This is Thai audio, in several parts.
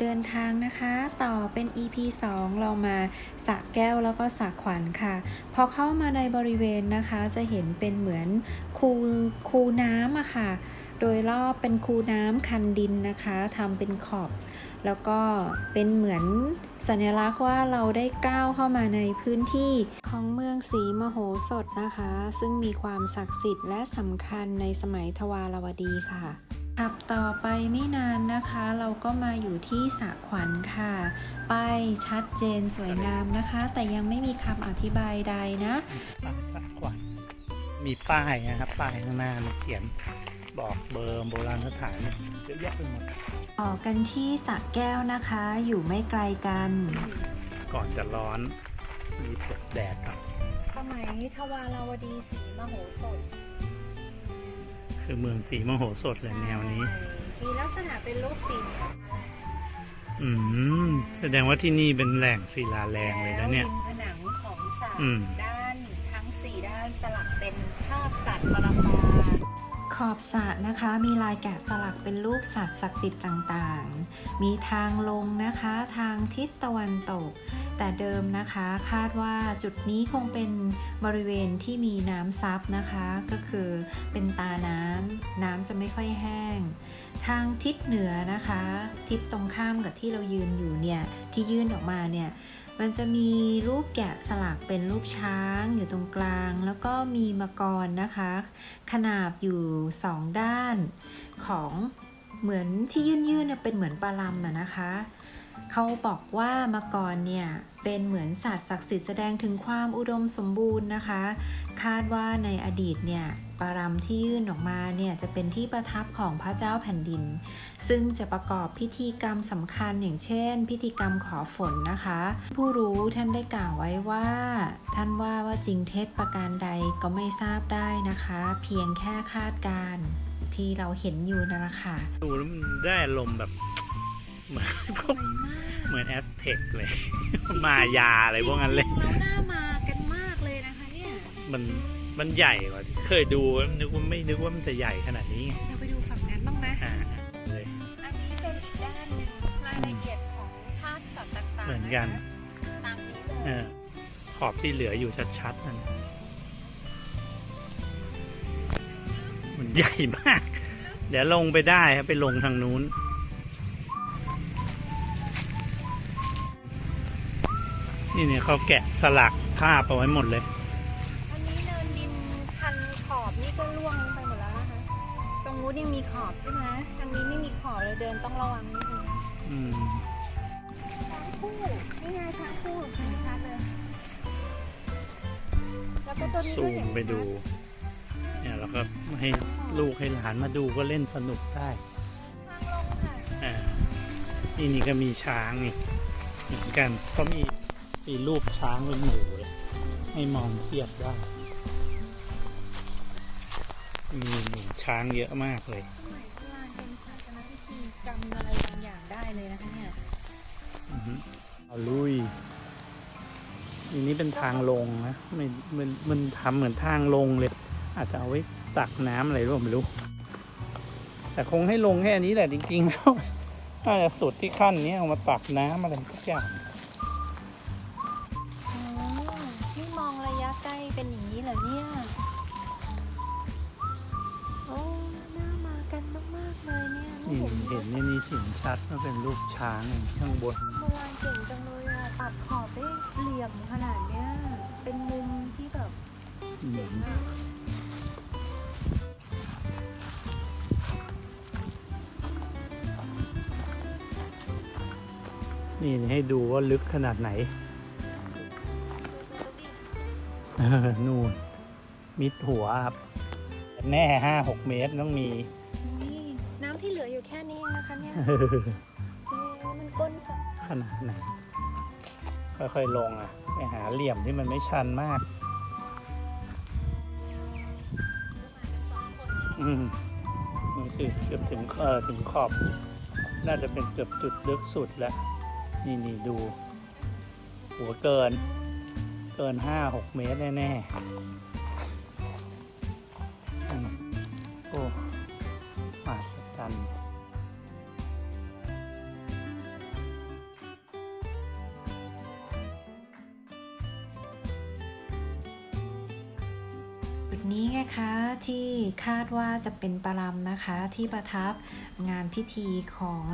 เดินทางนะคะ ต่อเป็น EP 2 เรามาสระแก้วแล้วก็สระขวัญค่ะ พอเข้ามาในบริเวณนะคะ จะเห็นเป็นเหมือนคูคูน้ำอะค่ะ โดยรอบเป็นคูน้ำคันดินนะคะทำเป็นขอบ แล้วก็เป็นเหมือนสัญลักษณ์ว่าเราได้ก้าวเข้ามาในพื้นที่ของเมืองศรีมโหสถนะคะ ซึ่งมีความศักดิ์สิทธิ์และสำคัญในสมัยทวารวดีค่ะ ขับต่อไปไม่นานนะคะ เราก็มาอยู่ที่สระขวัญค่ะ ป้ายชัดเจนสวยงามนะคะ แต่ยังไม่มีคำอธิบายใดนะปากสะขวัญมีป้ายนะครับป้ายข้างหน้ามันเขียนบอกเบอร์โบราณสถานเยอะแยะไปหมดต่อกันที่สระแก้วนะคะ อยู่ไม่ไกลกัน ก่อนจะร้อนรีบเปิดแดดครับสมัยทวารวดีศรีมโหสถ คือเมืองสีมโหสถเลยแนวนี้ มีลักษณะเป็นรูปสี่เหลี่ยมอืมแสดงว่าที่นี่เป็นแหล่งศิลาแรงเลยนะเนี่ยริมผนังของสระอืม ด้านทั้งสี่ด้านสลักเป็นภาพสัตว์ปรปา ขอบสระนะคะมีลายแกะสลักเป็นรูปสัตว์ศักดิ์สิทธิ์ต่างๆ มีทางลงนะคะทางทิศตะวันตก แต่เดิมนะคะคาดว่าจุดนี้คงเป็นบริเวณที่มีน้ำซับนะคะ ก็คือเป็นตาน้ำน้ำจะไม่ค่อยแห้ง ทางทิศเหนือนะคะ ทิศตรงข้ามกับที่เรายืนอยู่เนี่ยที่ยื่นออกมาเนี่ย มันจะมีรูปแกะสลักเป็นรูปช้างอยู่ตรงกลาง แล้วก็มีมังกรนะคะ ขนาบอยู่สองด้านของเหมือนที่ยื่นๆเนี่ยเป็นเหมือนปลาลำนะคะเขาบอกว่ามังกรเนี่ยเป็นเหมือนสัตว์ศักดิ์สิทธิ์แสดงถึงความอุดมสมบูรณ์นะคะ คาดว่าในอดีตเนี่ยปารำที่ยื่นออกมาเนี่ยจะเป็นที่ประทับของพระเจ้าแผ่นดิน ซึ่งจะประกอบพิธีกรรมสำคัญอย่างเช่น พิธีกรรมขอฝนนะคะ ผู้รู้ท่านได้กล่าวไว้ว่า ท่านว่าว่าจริงเท็จประการใดก็ไม่ทราบได้นะคะ เพียงแค่คาดการที่เราเห็นอยู่นั่นแหละค่ะดูแล้วมันได้อารมแบบ เหมือนพวกเหมือนแอสเทคเลย มายาอะไรพวกนั้นเลยแล้วหน้ามากันมากเลยนะคะเนี่ยมันมันใหญ่กว่าที่เคยดูนึกว่าไม่นึกว่ามันจะใหญ่ขนาดนี้ไงเราไปดูฝั่งนั้นบ้างไหมอ่าเลย อันนี้เป็นอีกด้านหนึ่งรายละเอียดของธาตุสัตว์ต่างๆเหมือนกันตามนี้เลยเออขอบที่เหลืออยู่ชัดๆนั่นมันใหญ่มาก เดี๋ยวลงไปได้ครับไปลงทางนู้น นี่เนี่ยเขาแกะสลักภาพเอาไว้หมดเลย อันนี้เนินดินพันขอบนี่ก็ร่วงลงไปหมดแล้วนะคะ ตรงนู้นยังมีขอบใช่ไหมทางนี้ไม่มีขอบเลยเดินต้องระวังนิดนึงนะอืมช้างคู่นี่ไงช้างคู่เห็นชัดเลยแล้วก็ตัวนี้ซูก็มเห็นไปดู เนี่ยแล้วก็ให้ลูกให้หลานมาดูก็เล่นสนุกได้ทางลงค่ะ อ่านี่นี่ก็มีช้างนี่เหมือนกันเขามี มีรูปช้างเป็นหมู่เลยให้มองเทียบได้มีหมู่ช้างเยอะมากเลยสมัยโบราณเป็นศาสนพิธีกรรมอะไรบางอย่างได้เลยนะคะเนี่ยอือฮึเอาลุยอันนี้เป็นทางลงนะมันมันมันทำเหมือนทางลงเลย อาจจะเอาไว้ตักน้ำอะไรร่วไม่รู้ แต่คงให้ลงแค่นี้แหละจริงๆแล้วน่าจะสุดที่ขั้นนี้เอามาตักน้ำอะไรทุกอย่าง นี่ยไม่นี่เห็นเห็นนี่นี่เห็นชัดว่าเป็นรูปช้างข้างบนโบราณเก่งจังเลยอะตัดขอบได้เหลี่ยมขนาดเนี้ย เป็นมุมที่แบบอืเจ๋งมมากนี่ให้ดูว่าลึกขนาดไหนเออนู่นมิดหัวครับ แน่ห้าหกเมตรต้องมีนี่น้ำที่เหลื ออยู่แค่นี้เองนะคะเนี่ยเออเอ๊ะมันก้นสระขนาดไหนค่อยๆลงอะไปหาเหลี่ยมที่มันไม่ชันมาก อืมนี่คือเกือบถึงเออถึงขอบ น่าจะเป็นเกือบจุดลึกสุดแล้ว นี่นี่ดู หัวเกิน เกินห้าหกเมตรแน่ๆอืมโอ้มหัศจร นี้ไงคะที่คาดว่าจะเป็นปรำนะคะที่ประทับงานพิธีของ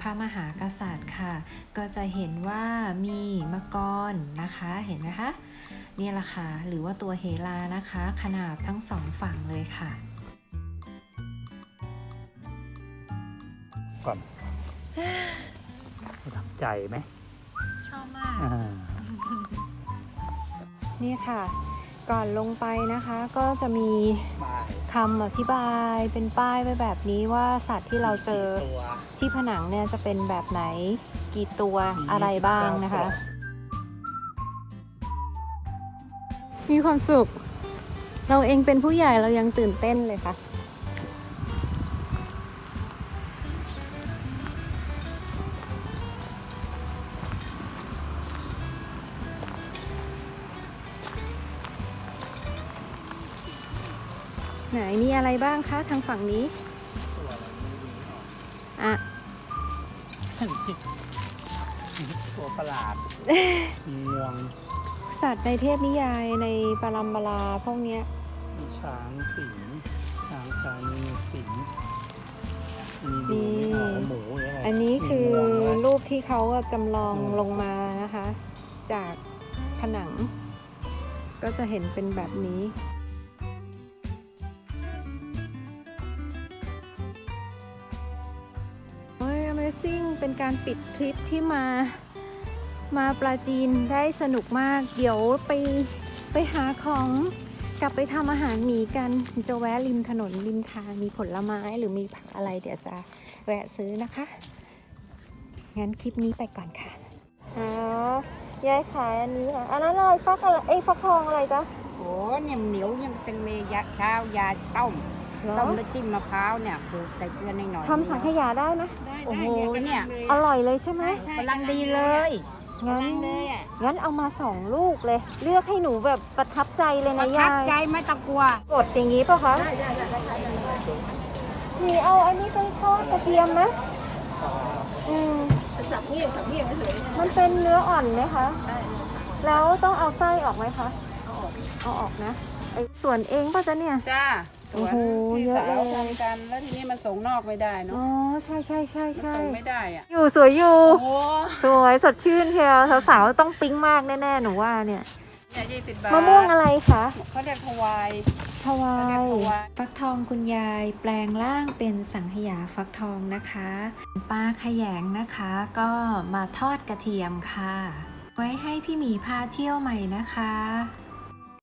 พระมหากษัตริย์ค่ะ ก็จะเห็นว่ามีมกรนะคะเห็นไหมคะนี่แหละค่ะหรือว่าตัวเฮลานะคะ ขนาดทั้งสองฝั่งเลยค่ะก่อนประทับใจไหมชอบมากอ่านี่ค่ะ ก่อนลงไปนะคะก็จะมีบายคำอธิบายเป็นป้ายไว้แบบนี้ว่าสัตว์ที่เราเจอที่ผนังเนี่ยจะเป็นแบบไหนกี่ตัวอะไรบ้างนะคะ มีความสุข เราเองเป็นผู้ใหญ่เรายังตื่นเต้นเลยค่ะ ไหนมีอะไรบ้างคะทางฝั่งนี้อะตัวประหลาดมีงวงสัตว์ในเทพนิยายในปรัมปราพวกเนี้ยมีช้างสิงช้างช้างมีสิงมีดูไม่ออกว่าหมูหรืออะไรอันนี้คือมีงวงด้วยรูปที่เขาจำลองอืมลงมานะคะ จากผนัง ก็จะเห็นเป็นแบบนี้ เป็นการปิดทริปที่มามาปลาจีนได้สนุกมาก เดี๋ยวไปไปหาของกลับไปทำอาหารหมีกัน จะแวะริมถนนริมทางมีผลไม้หรือมีผักอะไรเดี๋ยวจะแวะซื้อนะคะ งั้นคลิปนี้ไปก่อนค่ะอ๋อยายขายอันนี้ค่ะอันนั้นอะไรฟักอะไรเอ้ยฟักทองอะไรจ๊ะโอ้เนี่ยเหนียวยังเป็นเมยะเช้ายาต้มเหรอต้มแล้วจิ้มมะพร้าวเนี่ยคือใส่เกลือหน่อยๆทำสังขยาได้นะ โอ้โหเนี่ยอร่อยเลยใช่ไหมกำลังดีเลยงั้นกำลังเลยอะงั้นเอามาสองลูกเลย เลือกให้หนูแบบประทับใจเลยประนะทัยาบใจยไม่ต้องกลัวกดอย่างนี้ป่ะคะหนีเอาอันนี้ไปทอดกระเทียมไหมอืมสับเงียบสับเงียบเฉยมันเป็นเนื้ออ่อนไหมคะแล้วต้องเอาไส้ออกไหมคะเอาออกนะไอ้ส่วนเองป่ะจ๊ะเนี่ยจ้า โอ้โหพี่เยอะสาวเลย ทำกัน แล้วทีนี้มันส่งนอกไม่ได้อ๋อเนาะใช่ใช่ใช่มันใช่ส่งไม่ได้อะอยู่สวยอยู่ โอ้สวยสดชื่นเชียวสาวๆต้องปิ๊งมากแน่ๆหนูว่าเนี่ยเนี่ยยี่สิบบาทมะม่วงอะไรคะเขาเรียกทวายทวาเขาเรียกยทวาย ฟักทองคุณยายแปลงร่างเป็นสังขยาฟักทองนะคะปลาขยงนะคะ ก็มาทอดกระเทียมค่ะ ไว้ให้พี่หมีพาเที่ยวใหม่นะคะ